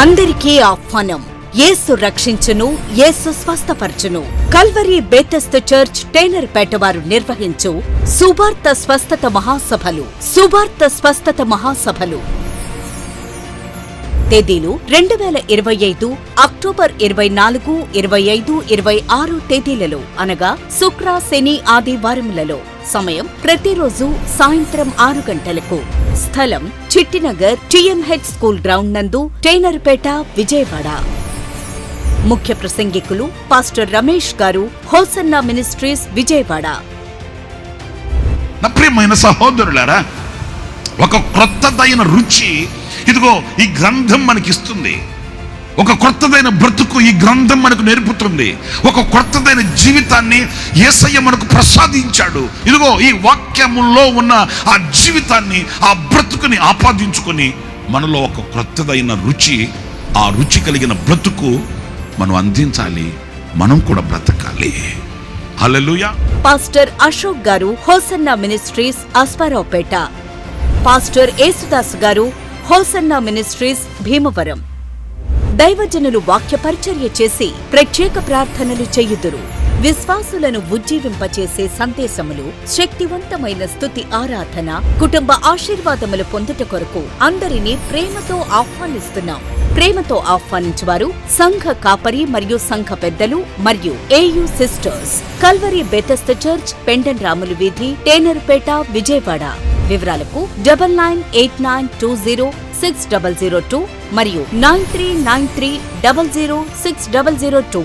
అందరికీ ఆహ్వానం. యేసు రక్షించును యేసు స్వస్థపరచును. కల్వరి బేతస్తు చర్చ్ టైలర్పేట వారు నిర్వహించు సువార్త స్వస్థత మహాసభలు సువార్త స్వస్థత మహాసభలు. తేదీలు రెండు వేల ఇరవై ఐదు అక్టోబర్ ఇరవై నాలుగు ఇరవై ఐదు ఇరవై ఆరు తేదీలలో అనగా శుక్ర శని ఆదివారములలో సమయం ప్రతిరోజు సాయంత్రం ఆరు గంటలకు. స్థలం చిట్టినగర్ టిఎంహెచ్ స్కూల్ గ్రౌండ్ నందు టైనర్పేట విజయవాడ. ముఖ్య ప్రసంగికులు పాస్టర్ రమేష్ గారు హోసన్నా మినిస్ట్రీస్ విజయవాడ. నా ప్రియమైన సహోదరులారా ఒక క్రొత్తదైన రుచి ఇదిగో ఈ గ్రంథం మనకిస్తుంది. ఒక కొత్తదైన బ్రతుకు ఈ గ్రంథం మనకు నేర్పుతుంది. ఒక కొత్తదైన జీవితాన్ని ఏసయ్య మనకు ప్రసాదించాడు. ఇదిగో ఈ వాక్యములో ఉన్న ఆ జీవితాన్ని ఆ బ్రతుకుని ఆపాదించుకొని మనలో ఒక క్రొత్తదైన రుచి ఆ రుచి కలిగిన బ్రతుకు మనం అందించాలి. మనం కూడా బ్రతకాలి. Hallelujah. Pastor Ashok garu hosanna ministries Aswaraopeta. Pastor Yesudas garu hosanna ministries Bhimavaram. దైవజనులు వాక్య పరిచర్య చేసి ప్రత్యేక ప్రార్థనలు చేయుదురు. విశ్వాసులను ఉజ్జీవింపచేసే సందేశములు శక్తివంతమైన స్థుతి ఆరాధన కుటుంబ ఆశీర్వాదములు పొందుట కొరకు అందరినీ ప్రేమతో ఆహ్వానిస్తున్నాం. ప్రేమతో ఆహ్వానించువారు సంఘ కాపరి మరియు సంఘ పెద్దలు మరియు ఏయు సిస్టర్స్. కల్వరి బెతస్త చర్చ్ పెండన్ రాములు వీధి టేనర్పేట విజయవాడ. వివరాలకు double nine eight nine two zero six double zero two మరియు nine three nine three double zero six double zero two.